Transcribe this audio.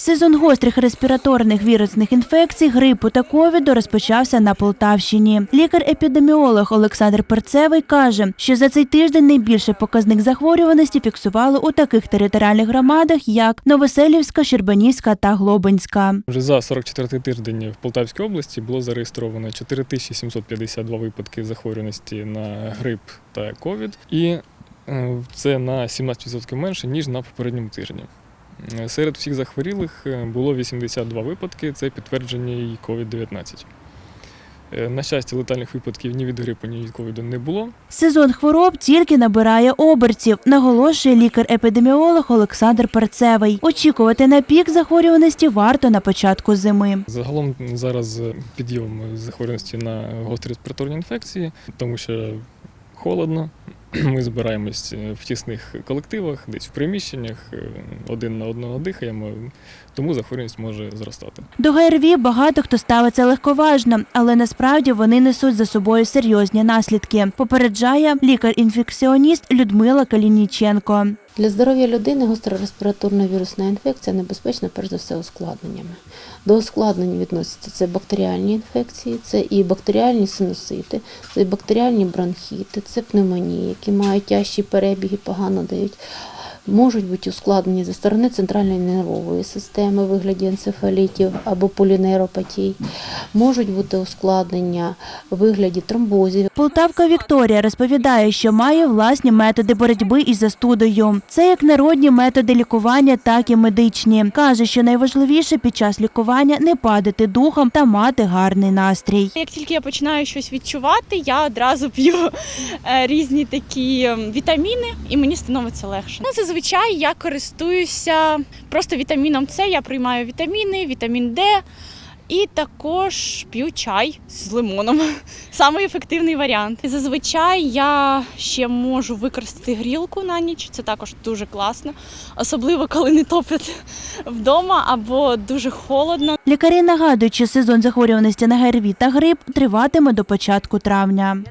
Сезон гострих респіраторних вірусних інфекцій, грипу та ковіду розпочався на Полтавщині. Лікар-епідеміолог Олександр Перцевий каже, що за цей тиждень найбільший показник захворюваності фіксували у таких територіальних громадах, як Новоселівська, Щербанівська та Глобинська. Вже за 44 тиждень в Полтавській області було зареєстровано 4752 випадки захворюваності на грип та ковід, і е, це на 17% менше ніж на попередньому тижні. Е, Серед всіх захворілих е, було 82 випадки, це підтвердження і COVID-19. Е, На щастя, летальних випадків ні від грипу, ні від ковіду не було. Сезон хвороб тільки набирає обертів, наголошує лікар-епідеміолог Олександр Перцевий. Очікувати на пік захворюваності варто на початку зими. Загалом зараз підйом захворюваності на гострі респіраторні інфекції, тому що холодно. Ми збираємось в тісних колективах, десь в приміщеннях, е, один на одного дихаємо, тому захворюваність може зростати. До ГРВІ багато хто ставиться легковажно, але насправді вони несуть за собою серйозні наслідки. Попереджає лікар-інфекціоніст Людмила Калініченко. Для здоров'я людини гострореспіраторна вірусна інфекція небезпечна перш за все ускладненнями. До ускладнень відносяться це бактеріальні інфекції, це і бактеріальні синусити, це і бактеріальні бронхіти, це пневмонії, які мають тяжчі перебіги, погано дають. Можуть бути ускладнені зі сторони центральної нервової системи в вигляді енцефалітів або полінейропатій. Можуть бути ускладнення в вигляді тромбозів, Полтавка Вікторія розповідає, що має власні методи боротьби із застудою. Це як народні методи лікування, так і медичні. Каже, що найважливіше під час лікування не падати духом та мати гарний настрій. Як тільки я починаю щось відчувати, я одразу п'ю е, різні такі ем, вітаміни, і мені становиться легше. Ну, зазвичай я користуюся просто вітаміном С. Я приймаю вітаміни, вітамін Д. І також п'ю чай з лимоном. Самий ефективний варіант. Зазвичай я ще можу використати грілку на ніч. Це також дуже класно, особливо коли не топлять вдома або дуже холодно. Лікарі нагадують, що сезон захворюваності на ГРВІ та грип триватиме до початку травня.